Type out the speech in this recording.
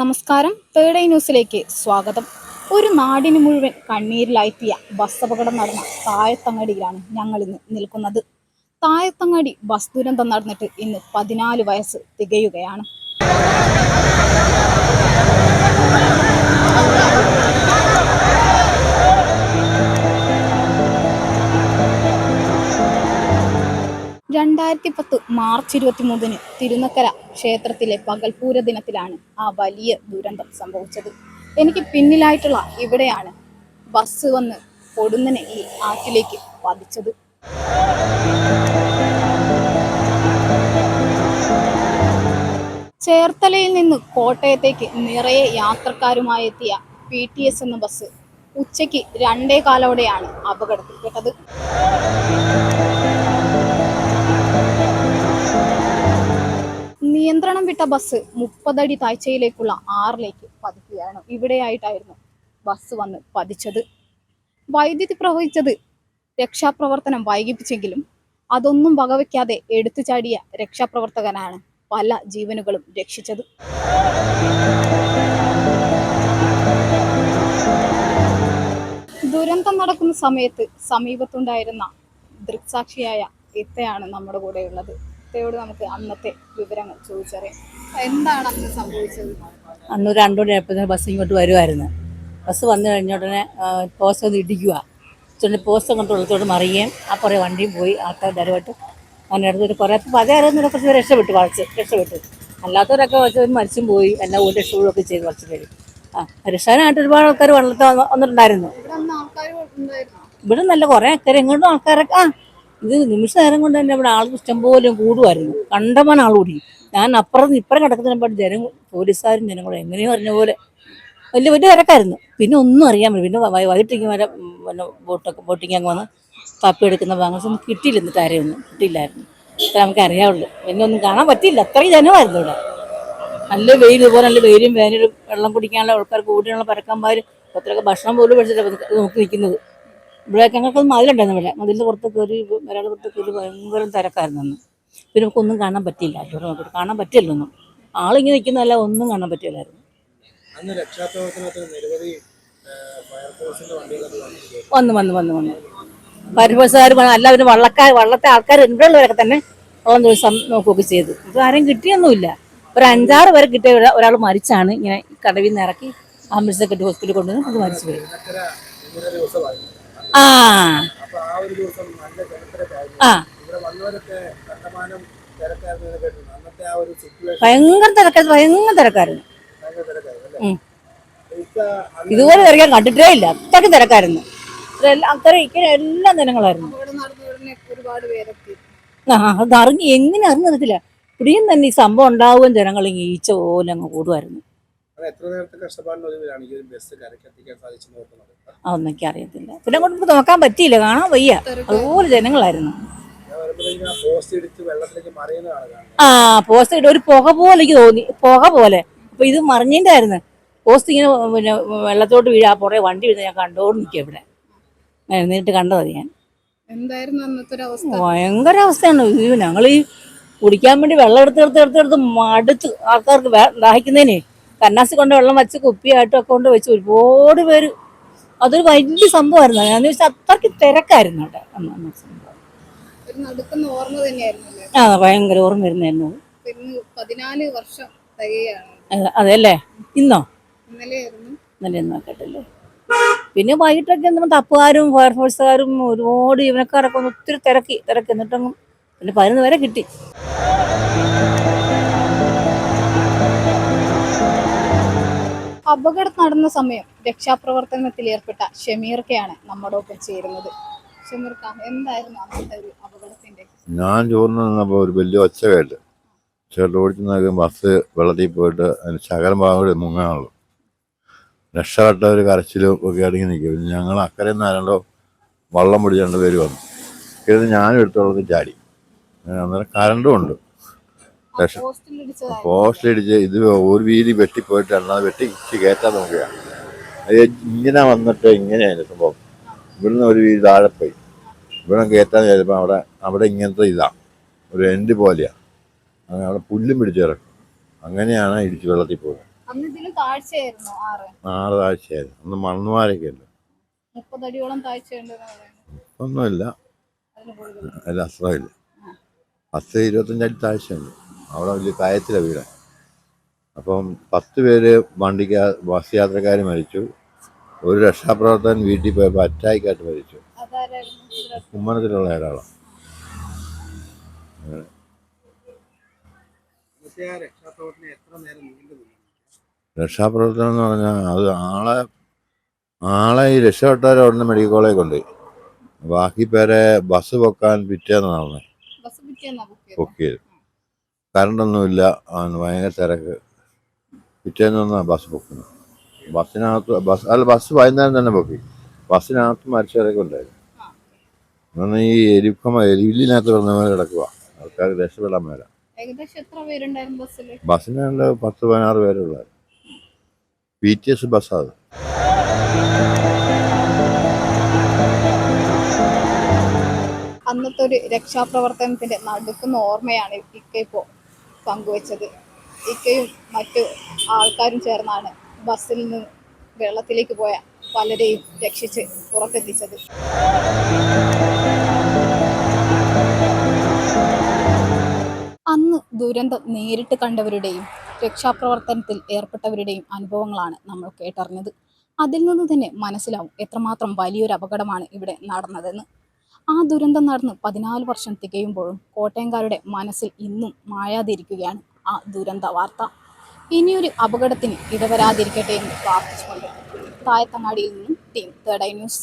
നമസ്കാരം. Third eye ന്യൂസിലേക്ക് സ്വാഗതം. ഒരു നാടിന് മുഴുവൻ കണ്ണീരിലായെത്തിയ ബസ് അപകടം നടന്ന തായത്തങ്ങടിയിലാണ് ഞങ്ങൾ ഇന്ന് നിൽക്കുന്നത്. തായത്തങ്ങാടി ബസ് ദുരന്തം നടന്നിട്ട് ഇന്ന് പതിനാല് വയസ്സ് തികയുകയാണ്. രണ്ടായിരത്തി പത്ത് മാർച്ച് ഇരുപത്തി മൂന്നിന് തിരുനക്കര ക്ഷേത്രത്തിലെ പകൽപൂര ദിനത്തിലാണ് ആ വലിയ ദുരന്തം സംഭവിച്ചത്. എനിക്ക് പിന്നിലായിട്ടുള്ള ഇവിടെയാണ് ബസ് വന്ന് പൊടുന്നനെ ഈ ആറ്റിലേക്ക് പതിച്ചത്. ചേർത്തലയിൽ നിന്ന് കോട്ടയത്തേക്ക് നിറയെ യാത്രക്കാരുമായി എത്തിയ പി ടി എസ് എന്ന ബസ് ഉച്ചയ്ക്ക് രണ്ടേ കാലോടെയാണ് അപകടത്തിൽപ്പെട്ടത്. വിട്ട ബസ് മുപ്പതടി താഴ്ചയിലേക്കുള്ള ആറിലേക്ക് പതിക്കുകയാണ്. ഇവിടെയായിട്ടായിരുന്നു ബസ് വന്ന് പതിച്ചത്. വൈദ്യുതി പ്രവഹിച്ചത് രക്ഷാപ്രവർത്തനം വൈകിപ്പിച്ചെങ്കിലും അതൊന്നും വകവയ്ക്കാതെ എടുത്തു ചാടിയ രക്ഷാപ്രവർത്തകനാണ് പല ജീവനുകളും രക്ഷിച്ചത്. ദുരന്തം നടക്കുന്ന സമയത്ത് സമീപത്തുണ്ടായിരുന്ന ദൃക്സാക്ഷിയായ ഇത്തയാണ് നമ്മുടെ കൂടെ ഇത്തയോട് നമുക്ക് അന്നത്തെ വിവരങ്ങൾ ചോദിച്ചറിയാം. എന്താണ് അന്ന് സംഭവിച്ചത്? അന്ന് ഒരു രണ്ടു മണിയായപ്പോൾ ബസ് ഇങ്ങോട്ട് വരുമായിരുന്നു ബസ് വന്നു കഴിഞ്ഞ ഉടനെ പോസ്റ്റ് ഒന്ന് ഇടിക്കുക ചെറിയ പോസ്റ്റ് കൊണ്ട് ഉള്ളത്തോട് മറിയുകയും ആ കുറേ വണ്ടിയും പോയി ആൾക്കാർ ധരമായിട്ട് അങ്ങനെ എടുത്തിട്ട് കുറേ അപ്പോൾ അതേ അറിയുന്ന കുറച്ച് പേര് രക്ഷപ്പെട്ടു വളച്ച് രക്ഷപ്പെട്ടു. അല്ലാത്തവരൊക്കെ കുറച്ച് മരിച്ചും പോയി. എല്ലാം ഒരു രക്ഷപ്പെടുകയൊക്കെ ചെയ്തു കുറച്ച് പേര് ആ രക്ഷാനായിട്ട് ഒരുപാട് ആൾക്കാർ വെള്ളത്തിൽ വന്ന് വന്നിട്ടുണ്ടായിരുന്നു. ഇവിടെ നല്ല കുറേ ആൾക്കാർ എങ്ങോട്ടും ആൾക്കാരൊക്കെ ആ ഇത് നിമിഷ നേരം കൊണ്ട് തന്നെ ഇവിടെ ആൾ ഇഷ്ടംപോലെ കൂടുമായിരുന്നു കണ്ടമാൻ ആൾ കൂടി. ഞാൻ അപ്പുറത്ത് ഇപ്പുറം കിടക്കുന്നതിനെപ്പാട് ജനം പോലീസുകാരും ജനങ്ങളും എങ്ങനെയോ അറിഞ്ഞ പോലെ വലിയ വലിയ തിരക്കായിരുന്നു. പിന്നെ ഒന്നും അറിയാൻ പറ്റും പിന്നെ വൈകിട്ടേക്ക് വരെ പിന്നെ ബോട്ടൊക്കെ ബോട്ടിങ് അങ്ങ് വന്ന് കപ്പി എടുക്കുന്ന ഭാഗം കിട്ടിയില്ല എന്നിട്ട് ആരെയൊന്നും കിട്ടിയില്ലായിരുന്നു. അത്ര നമുക്ക് അറിയാവുള്ളൂ. പിന്നെ ഒന്നും കാണാൻ പറ്റിയില്ല. അത്രയും ജനമായിരുന്നു ഇവിടെ. നല്ല വെയിൽ ഇതുപോലെ നല്ല വെയിലും വേനലും വെള്ളം കുടിക്കാനുള്ള ആൾക്കാർ കൂടിയുള്ള പരക്കന്മാർ അത്രയൊക്കെ ഭക്ഷണം പോലും പഠിച്ചിട്ട് നോക്കി നിൽക്കുന്നത്. ഇവിടെയൊക്കെ ഞങ്ങൾക്കൊന്നും മതിലുണ്ടായിരുന്നു ഇവിടെ. മതിലിന്റെ പുറത്ത് കയറി ഒരാൾ പുറത്ത് കയറി ഭയങ്കര തിരക്കായിരുന്നു അന്ന് പിന്നെ നമുക്കൊന്നും കാണാൻ പറ്റിയില്ല. ഇവിടെ നോക്കിയിട്ട് കാണാൻ പറ്റില്ല ഒന്നും. ആളിങ്ങനെ നിൽക്കുന്നതല്ല ഒന്നും കാണാൻ പറ്റില്ലായിരുന്നു. വന്ന് വന്ന് വന്ന് വന്നു. വന്നു അല്ല എല്ലാവരും വള്ളക്കാർ വള്ളത്തെ ആൾക്കാർ ഇവിടെയുള്ളവരൊക്കെ തന്നെ വള്ളം ദിവസം നോക്കുകയൊക്കെ ചെയ്തു. ഇത് ആരും കിട്ടിയൊന്നുമില്ല. ഒരു അഞ്ചാറ് പേരെ കിട്ടിയ ഒരാൾ മരിച്ചാണ്. ഇങ്ങനെ കടവിൽ നിന്ന് ഇറക്കി ആംബുലൻസ് കെട്ടി ഹോസ്പിറ്റലിൽ കൊണ്ടുവന്ന് അത് മരിച്ചു പോയി ആ. ആ ഭയങ്കര തിരക്കായിരുന്നു ഭയങ്കര തിരക്കായിരുന്നു. ഇതുപോലെ തിരക്കാൻ കണ്ടിട്ടേ ഇല്ല. അത്രയ്ക്ക് തിരക്കായിരുന്നു. അത്ര ഇങ്ങനെ എല്ലാ ജനങ്ങളായിരുന്നു പേരെത്തി. ആ അത് അറിഞ്ഞ് എങ്ങനെ അറിഞ്ഞിട്ടില്ല ഇവിടെയും തന്നെ ഈ സംഭവം ഉണ്ടാവുകയും ജനങ്ങൾ ഈച്ച പോലെ അങ്ങ് കൂടുമായിരുന്നു. എത്ര നേരത്തെ കഷ്ടപ്പാടിനൊടുവിലാണ് ഈ ഒരു ബസ് കരക്കെത്തിക്കാൻ സാധിച്ചെന്ന് ഓർക്കുന്നത്? അതൊന്നൊക്കെ അറിയത്തില്ല. പിന്നെ അങ്ങോട്ട് നോക്കാൻ പറ്റിയില്ല കാണാൻ വയ്യ. അതുപോലെ ജനങ്ങളായിരുന്നു. ആ പോസ്റ്റ് ഇട്ട് ഒരു പുക പോലെ എനിക്ക് തോന്നി. പുക പോലെ. അപ്പൊ ഇത് മറിഞ്ഞിട്ടായിരുന്നു. പോസ്റ്റ് ഇങ്ങനെ പിന്നെ വെള്ളത്തോട്ട് വീഴാ പുറകെ വണ്ടി വീഴുന്ന ഞാൻ കണ്ടോണ്ട് നിൽക്കുക ഇവിടെ. നേരിട്ട് കണ്ടത് ഞാൻ. എന്തായിരുന്നു അന്നത്തെ ഒരു അവസ്ഥ? ഭയങ്കര അവസ്ഥയാണ്. ഞങ്ങൾ ഈ കുടിക്കാൻ വേണ്ടി വെള്ളം എടുത്ത് എടുത്ത് എടുത്ത് എടുത്ത് മടുത്ത് ആൾക്കാർക്ക് ദാഹിക്കുന്നതിനെ കന്നാസി കൊണ്ട് വെള്ളം വെച്ച് കുപ്പിയായിട്ടൊക്കെ കൊണ്ട് വെച്ച് ഒരുപാട് പേര്. അതൊരു വലിയ സംഭവമായിരുന്നു. ഞാൻ വെച്ചാൽ അത്രയ്ക്ക് തിരക്കായിരുന്നു അവിടെ അന്ന് അന്ന് സംഭവം. ആ ഭയങ്കര ഓർമ്മ വരുന്നായിരുന്നു. പതിനാല് വർഷം അതല്ലേ? ഇന്നോ? ഇന്നലെ നോക്കട്ടല്ലേ? പിന്നെ വൈകിട്ടൊക്കെ നമ്മൾ തപ്പുകാരും ഫയർഫോഴ്സുകാരും ഒരുപാട് ജീവനക്കാരൊക്കെ ഒന്ന് ഒത്തിരി തിരക്കി തിരക്കി. എന്നിട്ടങ്ങും പിന്നെ പതിനൊന്ന് വരെ കിട്ടി. അപകടം നടന്ന സമയം രക്ഷാപ്രവർത്തനത്തിൽ ഏർപ്പെട്ട ഷമീർക്കയാണ് നമ്മുടെ ഒപ്പം ചേരുന്നത്. ഷമീർക്ക എന്തായിരുന്നു അന്നത്തെ ഒരു അപകടത്തിന്റെ ഞാൻ ചോറിന് ഒരു വലിയ ഒച്ച കേട്ട്. ചേട്ടൻ ഓടിച്ചു ബസ് വെള്ളത്തിൽ പോയിട്ട് അതിന് ശകലം ഭാഗം മുങ്ങാനുള്ളൂ. രക്ഷപ്പെട്ട ഒരു കരച്ചിലും ഒക്കെ അടങ്ങി നിൽക്കും. പിന്നെ ഞങ്ങൾ അക്കരെ നിന്ന് ആരണ്ടോ വള്ളം പിടിച്ച് രണ്ട് പേര് വന്നു. ഇത് ഞാനും എടുത്തോളത്ത് ചാടി. അന്നേരം കരണ്ടും ഉണ്ട്. ഇടിച്ച് ഇത് ഒരു വീതി വെട്ടിപ്പോയിട്ട് വെട്ടി ഇച്ചിരി കയറ്റാൻ നോക്കുകയാണ് അത് ഇങ്ങനെ വന്നിട്ട് ഇങ്ങനെയായിരുന്നു സംഭവം. ഇവിടുന്ന് ഒരു വീതി താഴെ പോയി. ഇവിടെ കയറ്റാൻ ചിലപ്പോൾ അവിടെ അവിടെ ഇങ്ങനത്തെ ഇതാണ് ഒരു എൻഡ് പോലെയാണ് അങ്ങനെ അവിടെ പുല്ലും പിടിച്ചിറക്കും അങ്ങനെയാണ് ഇടിച്ച് വെള്ളത്തിൽ പോകുന്നത്. ആറ്. താഴ്ചയായിരുന്നു. അന്ന് മണ്ണുമാരൊക്കെ ഉണ്ട്. ഒന്നുമില്ല. അല്ല അസ്ത്രമില്ല അസ്ത്ര ഇരുപത്തഞ്ചടി താഴ്ചയുണ്ട്. അവിടെ വലിയ കായത്തിലെ വീട്. അപ്പം പത്ത് പേര് വണ്ടിക്ക് ബസ് യാത്രക്കാർ മരിച്ചു. ഒരു രക്ഷാപ്രവർത്തകൻ വീട്ടിൽ പോയപ്പോൾ അറ്റാക്കായിട്ട് മരിച്ചു. കുമ്മനത്തിലുള്ള ഒരാളാണ്. രക്ഷാപ്രവർത്തനം എന്ന് പറഞ്ഞാൽ അത് ആളെ ആളെ ഈ രക്ഷപ്പെട്ടവരെ ഉടനെ മെഡിക്കൽ കോളേജ് കൊണ്ട് ബാക്കി പേരെ ബസ് പൊക്കാൻ പിറ്റേന്ന് നടന്നേ. ബസ് പിറ്റേന്നാ ബുക്ക് ചെയ്തത് ബുക്ക് ചെയ്തു കറണ്ടൊന്നുമില്ല. ഭയങ്കര തിരക്ക്. പിറ്റേന്ന് വന്നാ ബസ് പൊക്കുന്നത്. ബസ്സിനകത്ത് ബസ് അല്ല ബസ് വൈകുന്നേരം തന്നെ പൊക്കി. ബസ്സിനകത്ത് മരിച്ചവരൊക്കെ ഉണ്ടായിരുന്നു അന്ന് ഈ എലിക്കമ എലിവില്ലിനകത്ത് കിടന്നവർ കിടക്കുക ആൾക്കാർ രക്ഷപ്പെടാൻ മേല. ബസ്സിനുള്ള പത്ത് പതിനാറ് പേരുള്ളായിരുന്നു. പി ടി എസ് ബസ്സാണ് അന്നത്തെ ഒരു രക്ഷാപ്രവർത്തനത്തിന്റെ നടുക്കുന്ന ഓർമ്മയാണ് ഇപ്പോൾ പങ്കുവച്ചത്. ഇക്കയും മറ്റു ആൾക്കാരും ചേർന്നാണ് ബസ്സിൽ നിന്ന് വെള്ളത്തിലേക്ക് പോയ പലരെയും രക്ഷിച്ച് പുറത്തെത്തിച്ചത്. അന്ന് ദുരന്തം നേരിട്ട് കണ്ടവരുടെയും രക്ഷാപ്രവർത്തനത്തിൽ ഏർപ്പെട്ടവരുടെയും അനുഭവങ്ങളാണ് നമ്മൾ കേട്ടറിഞ്ഞത്. അതിൽ നിന്ന് തന്നെ മനസ്സിലാവും എത്രമാത്രം വലിയൊരു അപകടമാണ് ഇവിടെ നടന്നതെന്ന്. ആ ദുരന്തം നടന്ന് പതിനാല് വർഷം തികയുമ്പോഴും കോട്ടയംകാരുടെ മനസ്സിൽ ഇന്നും മായാതിരിക്കുകയാണ് ആ ദുരന്ത വാർത്ത. ഇനിയൊരു അപകടത്തിന് ഇടവരാതിരിക്കട്ടെ എന്ന് പ്രാർത്ഥിച്ചുകൊണ്ട് തായത്തങ്ങാടിയിൽ നിന്നും ടീം തേർഡ് ഐ ന്യൂസ്